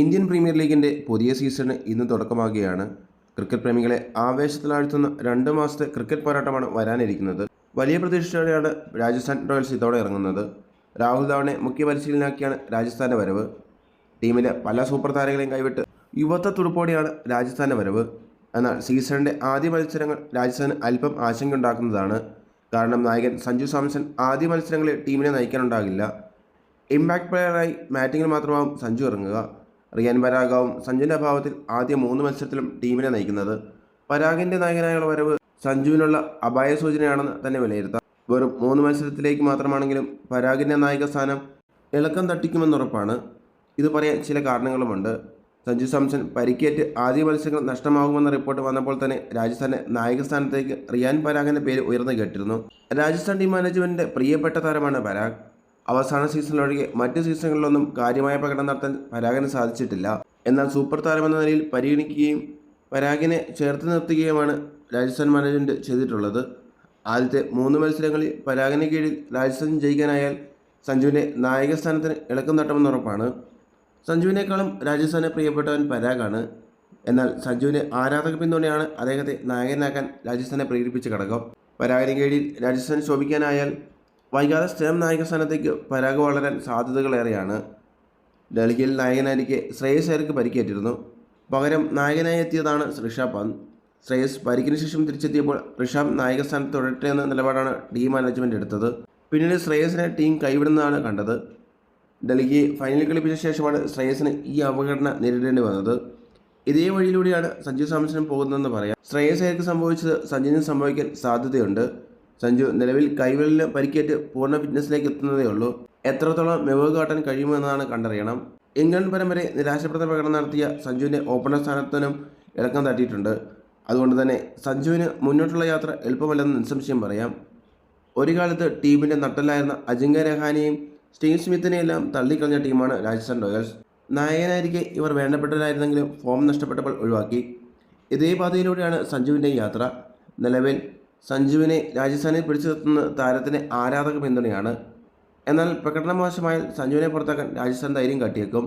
Indian premier ലീഗിന്റെ പുതിയ season ഇന്ന് തുടക്കമാകുകയാണ്. ക്രിക്കറ്റ് പ്രേമികളെ ആവേശത്തിലാഴ്ത്തുന്ന രണ്ട് മാസത്തെ ക്രിക്കറ്റ് പോരാട്ടമാണ് വരാനിരിക്കുന്നത്. വലിയ പ്രതീക്ഷയോടെയാണ് രാജസ്ഥാൻ റോയൽസ് ഇതോടെ ഇറങ്ങുന്നത്. രാഹുൽ ധാവണെ മുഖ്യ പരിശീലനാക്കിയാണ് രാജസ്ഥാന്റെ വരവ്. ടീമിലെ പല സൂപ്പർ താരങ്ങളെയും കൈവിട്ട് യുവത്വ തുടുപ്പോടെയാണ് രാജസ്ഥാന്റെ വരവ്. എന്നാൽ സീസണിന്റെ ആദ്യ മത്സരങ്ങൾ രാജസ്ഥാന് അല്പം ആശങ്കയുണ്ടാക്കുന്നതാണ്. കാരണം നായകൻ സഞ്ജു സാംസൺ ആദ്യ മത്സരങ്ങളിൽ ടീമിനെ നയിക്കാനുണ്ടാകില്ല. ഇമ്പാക്ട് പ്ലെയറായി ബാറ്റിങ്ങിൽ മാത്രമാവും സഞ്ജു ഇറങ്ങുക. റിയാൻ പരാഗാവും സഞ്ജുവിന്റെ അഭാവത്തിൽ ആദ്യ മൂന്ന് മത്സരത്തിലും ടീമിനെ നയിക്കുന്നത്. പരാഗിന്റെ നായകനായുള്ള വരവ് സഞ്ജുവിനുള്ള അപായ സൂചനയാണെന്ന് തന്നെ വിലയിരുത്താം. വെറും മൂന്ന് മത്സരത്തിലേക്ക് മാത്രമാണെങ്കിലും പരാഗിന്റെ നായക സ്ഥാനം ഇളക്കം തട്ടിക്കുമെന്നുറപ്പാണ് ഇത് പറയാൻ ചില കാരണങ്ങളുമുണ്ട്. സഞ്ജു സാംസൺ പരിക്കേറ്റ് ആദ്യ മത്സരങ്ങൾ നഷ്ടമാകുമെന്ന റിപ്പോർട്ട് വന്നപ്പോൾ തന്നെ രാജസ്ഥാന്റെ നായക സ്ഥാനത്തേക്ക് റിയാൻ പരാഗിന്റെ പേര് ഉയർന്നു കേട്ടിരുന്നു. രാജസ്ഥാൻ ടീം മാനേജ്മെന്റിന്റെ പ്രിയപ്പെട്ട താരമാണ് പരാഗ്. അവസാന സീസണിലൊഴികെ മറ്റ് സീസണുകളിലൊന്നും കാര്യമായ പ്രകടനം നടത്താൻ പരാഗിന് സാധിച്ചിട്ടില്ല. എന്നാൽ സൂപ്പർ താരമെന്ന നിലയിൽ പരിഗണിക്കുകയും പരാഗിനെ ചേർത്ത് നിർത്തുകയുമാണ് രാജസ്ഥാൻ മാനേജ്മെന്റ് ചെയ്തിട്ടുള്ളത്. ആദ്യത്തെ മൂന്ന് മത്സരങ്ങളിൽ പരാഗിന് കീഴിൽ രാജസ്ഥാൻ ജയിക്കാനായാൽ സഞ്ജുവിനെ നായക സ്ഥാനത്തിന് ഇളക്കം തട്ടുമെന്ന് ഉറപ്പാണ്. സഞ്ജുവിനേക്കാളും രാജസ്ഥാനെ പ്രിയപ്പെട്ടവൻ പരാഗാണ്. എന്നാൽ സഞ്ജുവിന് ആരാധക പിന്തുണയാണ് അദ്ദേഹത്തെ നായകനാക്കാൻ രാജസ്ഥാനെ പ്രേരിപ്പിച്ച ഘടകം. പരാഗിന് കീഴിൽ രാജസ്ഥാൻ ശോഭിക്കാനായാൽ വൈകാതെ സ്ഥിരം നായക സ്ഥാനത്തേക്ക് പരാഗ് വളരാൻ സാധ്യതകളേറെയാണ്. ഡൽഹിയിൽ നായകനായിരിക്കെ ശ്രേയസ് അയർക്ക് പരിക്കേറ്റിരുന്നു. പകരം നായകനായി എത്തിയതാണ് ഋഷഭ് പന്ത്. ശ്രേയസ് പരിക്കിന് ശേഷം തിരിച്ചെത്തിയപ്പോൾ ഋഷഭ് നായക സ്ഥാനത്ത് തുടരട്ടെ എന്ന നിലപാടാണ് ടീം മാനേജ്മെന്റ് എടുത്തത്. പിന്നീട് ശ്രേയസിനെ ടീം കൈവിടുന്നതാണ് കണ്ടത്. ഡൽഹിയെ ഫൈനലിൽ കളിപ്പിച്ച ശേഷമാണ് ശ്രേയസിന് ഈ അപകടന നേരിടേണ്ടി വന്നത്. ഇതേ വഴിയിലൂടെയാണ് സഞ്ജു സാംസനും പോകുന്നതെന്ന് പറയാം. ശ്രേയസ് അയർക്ക് സംഭവിച്ചത് സഞ്ജുവിന് സംഭവിക്കാൻ സാധ്യതയുണ്ട്. സഞ്ജു നിലവിൽ കൈവലിന് പരിക്കേറ്റ് പൂർണ ഫിറ്റ്നസ്സിലേക്ക് എത്തുന്നതേ ഉള്ളൂ. എത്രത്തോളം മികവ് കാട്ടാൻ കഴിയുമെന്നാണ് കണ്ടറിയണം. ഇംഗ്ലണ്ട് പരമ്പര നിരാശപ്രദ പ്രകടനം നടത്തിയ സഞ്ജുവിന്റെ ഓപ്പണർ സ്ഥാനത്തിനും ഇളക്കം തട്ടിയിട്ടുണ്ട്. അതുകൊണ്ട് തന്നെ സഞ്ജുവിന് മുന്നോട്ടുള്ള യാത്ര എളുപ്പമല്ലെന്ന് നിസ്സംശയം പറയാം. ഒരു കാലത്ത് ടീമിന്റെ നട്ടലായിരുന്ന അജിങ്ക രഹാനെയും സ്റ്റീവ് സ്മിത്തിനെയെല്ലാം തള്ളിക്കളഞ്ഞ ടീമാണ് രാജസ്ഥാൻ റോയൽസ്. നായകനായിരിക്കെ ഇവർ വേണ്ടപ്പെട്ടവരായിരുന്നെങ്കിലും ഫോം നഷ്ടപ്പെട്ടപ്പോൾ ഒഴിവാക്കി. ഇതേ പാതയിലൂടെയാണ് സഞ്ജുവിന്റെ യാത്ര. നിലവിൽ സഞ്ജുവിനെ രാജസ്ഥാനിൽ പിടിച്ചു നിർത്തുന്ന താരത്തിന് ആരാധക പിന്തുണയാണ്. എന്നാൽ പ്രകടന മോശമായാൽ സഞ്ജുവിനെ പുറത്താക്കാൻ രാജസ്ഥാൻ ധൈര്യം കാട്ടിയേക്കും.